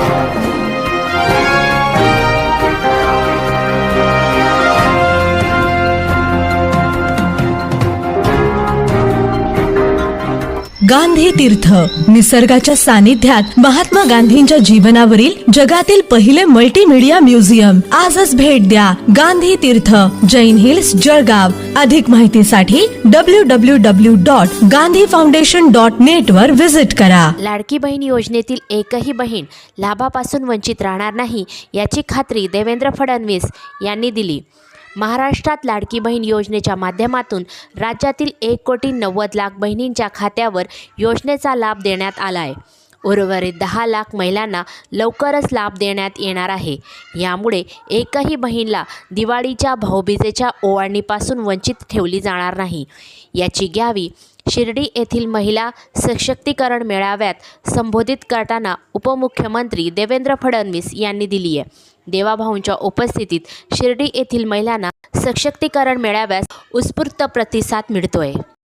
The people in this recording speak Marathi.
Thank you. गांधी तीर्थ. निसर्गाच्या सानिध्यात महात्मा गांधींच्या जीवनावरील जगातील पहिले मल्टीमीडिया म्युझियम आजच भेट द्या गांधी तीर्थ. जैन हिल्स जळगाव. अधिक माहितीसाठी W W W dot Gandhi foundation dot net वर व्हिजिट करा. लाडकी बहीण योजनेतील एकही बहीण लाभापासून वंचित राहणार नाही याची खात्री देवेंद्र फडणवीस यांनी दिली. महाराष्ट्रात लाडकी बहीण योजनेच्या माध्यमातून राज्यातील एक कोटी नव्वद लाख बहिणींच्या खात्यावर योजनेचा लाभ देण्यात आला आहे उर्वरित दहा लाख महिलांना लवकरच लाभ देण्यात येणार आहे. यामुळे एकही बहीणला दिवाळीच्या भाऊबीजेच्या ओवाळणीपासून वंचित ठेवली जाणार नाही. याची घ्यावी शिर्डी येथील महिला सशक्तीकरण मेळाव्यात संबोधित करताना उपमुख्यमंत्री देवेंद्र फडणवीस यांनी दिली आहे देवाभाऊंच्या उपस्थितीत शिर्डी येथील महिलांना सशक्तीकरण मेळाव्यास उत्स्फूर्त प्रतिसाद मिळतोय.